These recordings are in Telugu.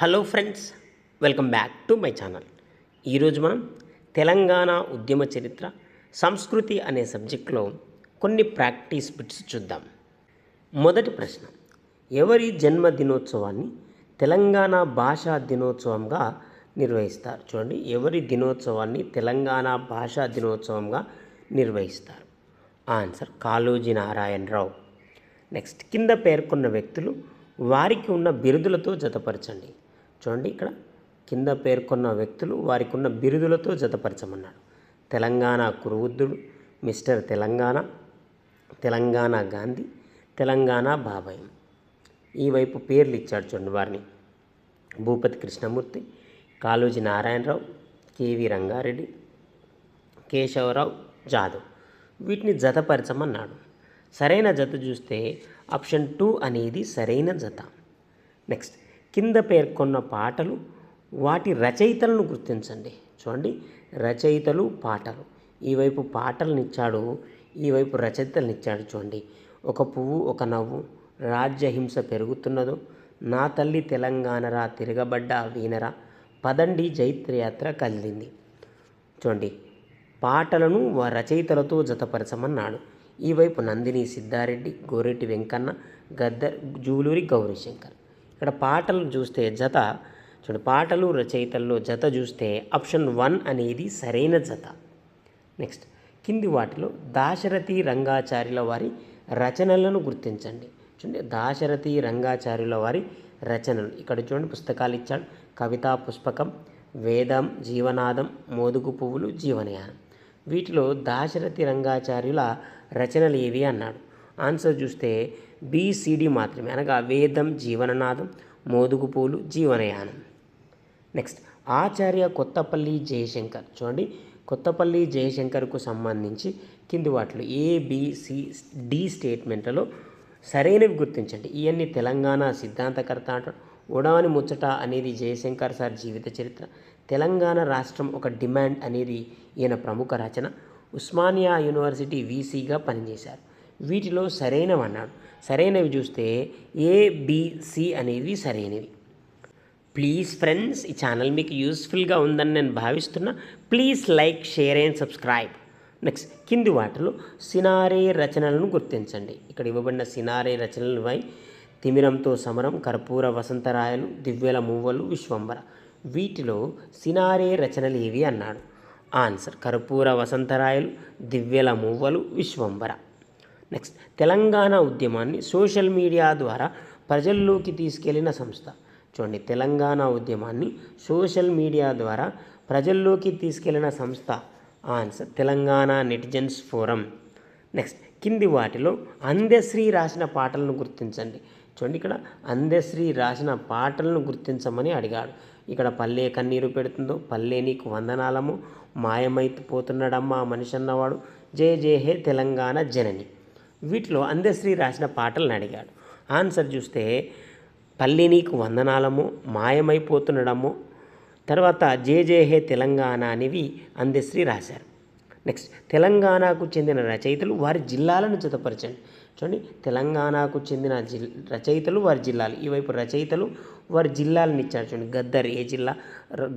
Hello friends welcome back to my channel. ఈరోజు మనం తెలంగాణ ఉద్యమ చరిత్ర సంస్కృతి అనే సబ్జెక్ట్లో కొన్ని ప్రాక్టీస్ బిట్స్ చూద్దాం. మొదటి ప్రశ్న ఎవరి జన్మ దినోత్సవాన్ని తెలంగాణ భాషా దినోత్సవంగా నిర్వహిస్తారు? చూడండి ఎవరి దినోత్సవాన్ని తెలంగాణ భాషా దినోత్సవంగా నిర్వహిస్తారు? ఆన్సర్ కాళోజీ నారాయణరావు. నెక్స్ట్ కింద పేర్కొన్న వ్యక్తులు వారికి ఉన్న బిరుదులతో జతపరచండి. చూడండి ఇక్కడ. కింద పేర్కొన్న వ్యక్తులు వారికి ఉన్న బిరుదులతో జతపరచమన్నాడు. తెలంగాణ కురువుద్దుడు మిస్టర్ తెలంగాణ తెలంగాణ గాంధీ తెలంగాణ బాబాయ్. ఈ వైపు పేర్లు ఇచ్చాడు చూడండి వారిని. భూపతి కృష్ణమూర్తి కాళోజీ నారాయణరావు కేవి రంగారెడ్డి కేశవరావు జాదవ్. వీటిని జతపరచమన్నాడు. సరైన జత చూస్తే ఆప్షన్ టూ అనేది సరైన జత. నెక్స్ట్. కింద పేర్కొన్న పాటలు వాటి రచయితలను గుర్తించండి. చూడండి రచయితలు పాటలు. ఈ వైపు పాటలను ఇచ్చాడు ఈ వైపు రచయితలను ఇచ్చాడు చూడండి. ఒక పువ్వు ఒక నవ్వు రాజ్యహింస పెరుగుతున్నదో నా తల్లి తెలంగాణరా తిరగబడ్డ వీనరా పదండి జైత్రయాత్ర కదిలింది. చూడండి పాటలను వా రచయితలతో జతపరచమన్నాడు. ఈ వైపు నందిని సిద్ధారెడ్డి గోరెట్టి వెంకన్న గద్దర్ జూలూరి గౌరీశంకర్. ఇక్కడ పాటలు చూస్తే జత చూడండి పాటలు రచయితల్లో జత చూస్తే ఆప్షన్ వన్ అనేది సరైన జత. నెక్స్ట్ కింది వాటిలో దాశరథి రంగాచార్యుల వారి రచనలను గుర్తించండి. చూడండి దాశరథి రంగాచార్యుల వారి రచనలు. ఇక్కడ చూడండి పుస్తకాలు ఇచ్చాడు. కవితా పుష్పకం వేదం జీవనాదం మోదుగు పువ్వులు జీవనయానం. వీటిలో దాశరథి రంగాచార్యుల రచనలు ఏవి అన్నాడు. ఆన్సర్ చూస్తే బీసీడీ మాత్రమే. అనగా వేదం జీవననాదం మోదుగుపూలు జీవనయానం. నెక్స్ట్ ఆచార్య కొత్తపల్లి జయశంకర్. చూడండి కొత్తపల్లి జయశంకర్కు సంబంధించి కింది వాటిలో ఏబిసి డి స్టేట్మెంట్లలో సరైనవి గుర్తించండి. ఇవన్నీ తెలంగాణ సిద్ధాంతకర్త అంటాడు. ఉడవని ముచ్చట అనేది జయశంకర్ సార్ జీవిత చరిత్ర. తెలంగాణ రాష్ట్రం ఒక డిమాండ్ అనేది ఈయన ప్రముఖ రచన. ఉస్మానియా యూనివర్సిటీ వీసీగా పనిచేశారు. వీటిలో సరైనవి అన్నాడు. సరైనవి చూస్తే ఏబిసి అనేవి సరైనవి. ప్లీజ్ ఫ్రెండ్స్ ఈ ఛానల్ మీకు యూస్ఫుల్గా ఉందని నేను భావిస్తున్నా. Please like share and subscribe next కింది వాటిలో సినారే రచనలను గుర్తించండి. ఇక్కడ ఇవ్వబడిన సినారే రచనలపై తిమిరంతో సమరం కర్పూర వసంతరాయలు దివ్యల మువ్వలు విశ్వంబర. వీటిలో సినారే రచనలు ఏవి అన్నాడు? ఆన్సర్ కర్పూర వసంతరాయలు దివ్యల మువ్వలు విశ్వంబర. నెక్స్ట్ తెలంగాణ ఉద్యమాన్ని సోషల్ మీడియా ద్వారా ప్రజల్లోకి తీసుకెళ్ళిన సంస్థ. చూడండి తెలంగాణ ఉద్యమాన్ని సోషల్ మీడియా ద్వారా ప్రజల్లోకి తీసుకెళ్ళిన సంస్థ. Answer Telangana netizens forum. Next కింది వాటిలో అందశ్రీ రాసిన పాటలను గుర్తించండి. చూడండి ఇక్కడ అందశ్రీ రాసిన పాటలను గుర్తించమని అడిగాడు. ఇక్కడ పల్లె కన్నీరు పెడుతుందో పల్లె నీకు వందనాలము. మాయమైపోతున్నాడమ్మా మనిషి అన్నవాడు. జయ జయ హే తెలంగాణ జనని. వీటిలో అందశ్రీ రాసిన పాటలను అడిగాడు. ఆన్సర్ చూస్తే పల్లి నీకు వందనాలము మాయమైపోతుండడము. తర్వాత జే జే హే తెలంగాణ అనేవి అందశ్రీ రాశారు. నెక్స్ట్ తెలంగాణకు చెందిన రచయితలు వారి జిల్లాలను జతపరచండి. చూడండి తెలంగాణకు చెందిన జిల్ రచయితలు వారి జిల్లాలు. ఈ వైపు రచయితలు వారి జిల్లాలను ఇచ్చారు చూడండి. గద్దర్ ఏ జిల్లా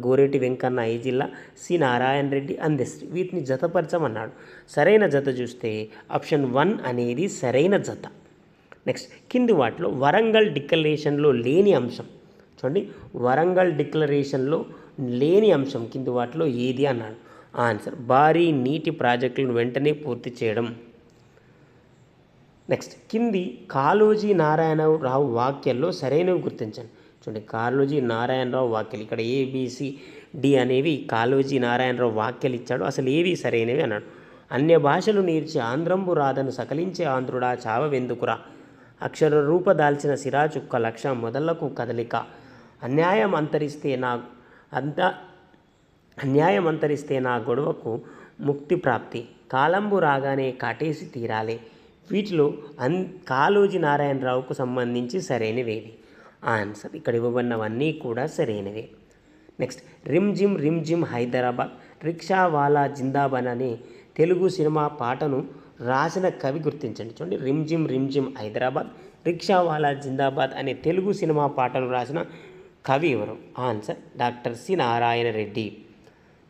గోరెటి వెంకన్న ఏ జిల్లా సి నారాయణ రెడ్డి అందశ్రీ. వీటిని జతపరచమన్నాడు. సరైన జత చూస్తే ఆప్షన్ వన్ అనేది సరైన జత. నెక్స్ట్ కింది వాటిలో వరంగల్ డిక్లరేషన్లో లేని అంశం. చూడండి వరంగల్ డిక్లరేషన్లో లేని అంశం కింది వాటిలో ఏది అన్నాడు? ఆన్సర్ భారీ నీటి ప్రాజెక్టులను వెంటనే పూర్తి చేయడం. నెక్స్ట్ కింది కాళోజీ నారాయణరావు వాక్యాల్లో సరైనవి గుర్తించండి. చూడండి కాళోజీ నారాయణరావు వాక్యాలు. ఇక్కడ ఏబిసి డి అనేవి కాళోజీ నారాయణరావు వాక్యాలు ఇచ్చాడు. అసలు ఏవి సరైనవి అన్నాడు. అన్య భాషలు నేర్చి ఆంధ్రంబు రాధను సకలించే ఆంధ్రుడా చావవెందుకురా? అక్షర రూప దాల్చిన సిరా చుక్క లక్ష మొదళ్ళకు కదలిక. అన్యాయం అంతరిస్తే నా అంత అన్యాయం అంతరిస్తే నా గొడవకు ముక్తి ప్రాప్తి. కాలంబు రాగానే కాటేసి తీరాలే. వీటిలో అన్ కాళోజీ నారాయణరావుకు సంబంధించి సరైనవేవి ఆన్సర్ ఇక్కడ ఇవ్వబడినవన్నీ కూడా సరైనవే. Next rim gym rim gym Hyderabad రిక్షా వాలా జిందాబాద్ అనే తెలుగు సినిమా పాటను రాసిన కవి గుర్తించండి. చూడండి rim gym rim gym Hyderabad రిక్షా వాలా జిందాబాద్ అనే తెలుగు సినిమా పాటను రాసిన కవి ఎవరు? Answer doctor C Narayana Reddy.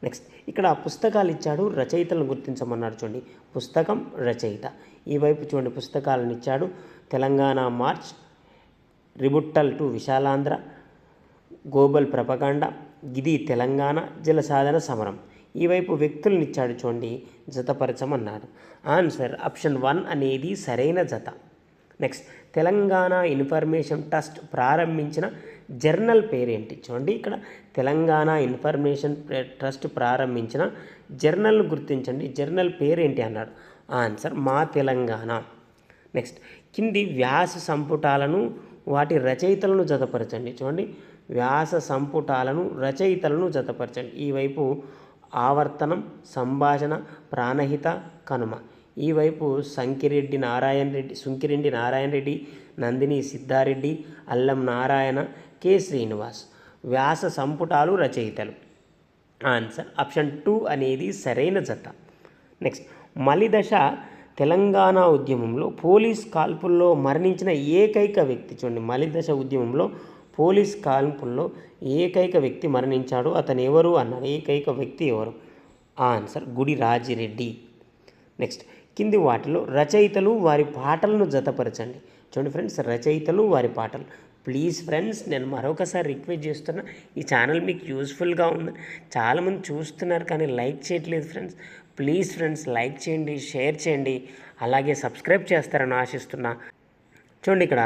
Next ఇక్కడ పుస్తకాలు ఇచ్చాడు రచయితలను గుర్తించమన్నాడు. చూడండి పుస్తకం రచయిత. ఈ వైపు చూడండి పుస్తకాలను ఇచ్చాడు. Telangana march rebuttal to Vishalandhra Goebbels propaganda గిది తెలంగాణ జల సాధన సమరం. ఈ వైపు వ్యక్తులను ఇచ్చాడు చూడండి జతపరచమన్నాడు ఆన్సర్ ఆప్షన్ వన్ అనేది సరైన జత. నెక్స్ట్ తెలంగాణ ఇన్ఫర్మేషన్ ట్రస్ట్ ప్రారంభించిన జర్నల్ పేరేంటి? చూడండి ఇక్కడ తెలంగాణ ఇన్ఫర్మేషన్ ట్రస్ట్ ప్రారంభించిన జర్నల్ను గుర్తించండి. జర్నల్ పేరేంటి అన్నాడు. ఆన్సర్ మా తెలంగాణ. నెక్స్ట్ కింది వ్యాస సంపుటాలను వాటి రచయితలను జతపరచండి. చూడండి వ్యాస సంపుటాలను రచయితలను జతపరచండి. ఈ వైపు ఆవర్తనం సంభాషణ ప్రాణహిత కనుమ. ఈ వైపు సంకిరెడ్డి నారాయణ రెడ్డి సుంకిరెడ్డి నారాయణ రెడ్డి నందిని సిద్ధారెడ్డి అల్లం నారాయణ కె శ్రీనివాస్. వ్యాస సంపుటాలు రచయితలు. ఆన్సర్ ఆప్షన్ టూ అనేది సరైన జత. నెక్స్ట్ మలిదశ తెలంగాణ ఉద్యమంలో పోలీస్ కాల్పుల్లో మరణించిన ఏకైక వ్యక్తి చూడండి మలిదశ ఉద్యమంలో పోలీస్ కాల్పుల్లో ఏకైక వ్యక్తి మరణించాడు. అతను ఎవరు అన్నాడు ఏకైక వ్యక్తి ఎవరు? ఆన్సర్ గుడి రాజిరెడ్డి. నెక్స్ట్ కింది వాటిలో రచయితలు వారి పాటలను జతపరచండి. చూడండి ఫ్రెండ్స్ రచయితలు వారి పాటలు. ప్లీజ్ ఫ్రెండ్స్ నేను మరొకసారి రిక్వెస్ట్ చేస్తున్నా. ఈ ఛానల్ మీకు యూస్ఫుల్గా ఉంది. చాలామంది చూస్తున్నారు కానీ లైక్ చేయట్లేదు ఫ్రెండ్స్ ప్లీజ్ ఫ్రెండ్స్ లైక్ చేయండి షేర్ చేయండి. అలాగే సబ్స్క్రైబ్ చేస్తారని ఆశిస్తున్నా. చూడండి ఇక్కడ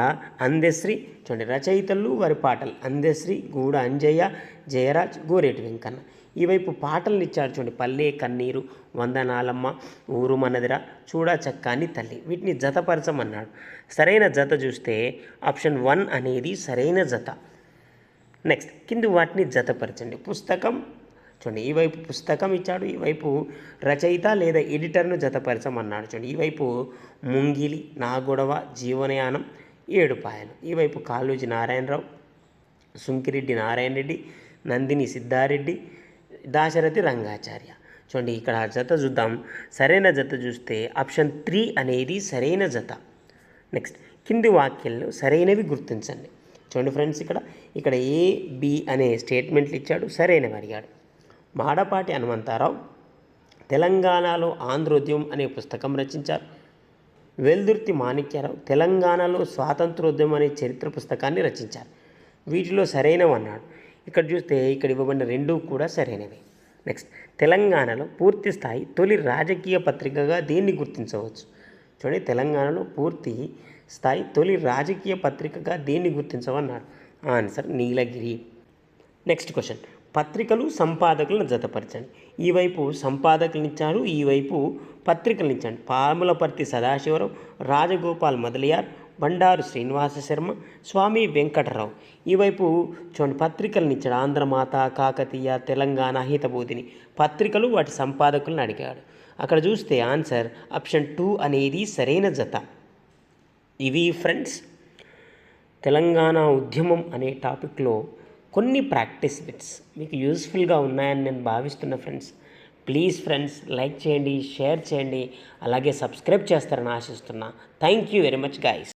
అందశ్రీ చూడండి రచయితలు వారి పాటలు. అందశ్రీ గూడ అంజయ్య జయరాజ్ గోరేటి వెంకన్న. ఈ వైపు పాటలను ఇచ్చారు చూడండి పల్లె కన్నీరు వందనాలమ్మ ఊరు మనదిర చూడా చక్కాని తల్లి. వీటిని జతపరచమన్నాడు సరైన జత చూస్తే ఆప్షన్ వన్ అనేది సరైన జత. నెక్స్ట్ కింది వాటిని జతపరచండి. పుస్తకం చూడండి. ఈ వైపు పుస్తకం ఇచ్చాడు ఈ వైపు రచయిత లేదా ఎడిటర్ను జతపరచమన్నాడు చూడండి. ఈ వైపు ముంగిలి నా గొడవ జీవనయానం ఏడుపాయలు. ఈ వైపు కాళోజీ నారాయణరావు సుంకిరెడ్డి నారాయణ రెడ్డి నందిని సిద్ధారెడ్డి దాశరథి రంగాచార్య. చూడండి ఇక్కడ జత చూద్దాం. సరైన జత చూస్తే ఆప్షన్ త్రీ అనేది సరైన జత. నెక్స్ట్ కింది వాక్యాలను సరైనవి గుర్తించండి. చూడండి ఫ్రెండ్స్ ఇక్కడ ఇక్కడ ఏ బి అనే స్టేట్మెంట్లు ఇచ్చాడు సరైనవి అడిగాడు. మాడపాటి హనుమంతారావు తెలంగాణలో ఆంధ్రోద్యమం అనే పుస్తకం రచించారు. వెల్దుర్తి మాణిక్యరావు తెలంగాణలో స్వాతంత్రోద్యమం అనే చరిత్ర పుస్తకాన్ని రచించారు. వీటిలో సరైనవి అన్నాడు. ఇక్కడ చూస్తే ఇక్కడ ఇవ్వబడిన రెండూ కూడా సరైనవి. నెక్స్ట్ తెలంగాణలో పూర్తి స్థాయి తొలి రాజకీయ పత్రికగా దీన్ని గుర్తించవచ్చు. చూడండి తెలంగాణలో పూర్తి స్థాయి తొలి రాజకీయ పత్రికగా దీన్ని గుర్తించవన్నాడు. ఆన్సర్ నీలగిరి. నెక్స్ట్ క్వశ్చన్ పత్రికలు సంపాదకులను జతపరచండి. ఈ వైపు సంపాదకులను ఇచ్చాడు ఈ వైపు పత్రికలను ఇచ్చాడు. పాములపర్తి సదాశివరావు రాజగోపాల్ మొదలియార్ బండారు శ్రీనివాస శర్మ స్వామి వెంకటరావు. ఈ వైపు చూడండి పత్రికలను ఇచ్చాడు ఆంధ్రమాత కాకతీయ తెలంగాణ హితబోధిని. పత్రికలు వాటి సంపాదకులను అడిగాడు. అక్కడ చూస్తే ఆన్సర్ ఆప్షన్ టూ అనేది సరైన జత. ఇవి ఫ్రెండ్స్ తెలంగాణ ఉద్యమం అనే టాపిక్లో కొన్ని ప్రాక్టీస్ బిట్స్ మీకు యూస్ఫుల్గా ఉన్నాయని నేను భావిస్తున్న ఫ్రెండ్స్ ప్లీజ్ ఫ్రెండ్స్ లైక్ చేయండి షేర్ చేయండి అలాగే సబ్స్క్రైబ్ చేస్తారని ఆశిస్తున్నా. Thank you very much guys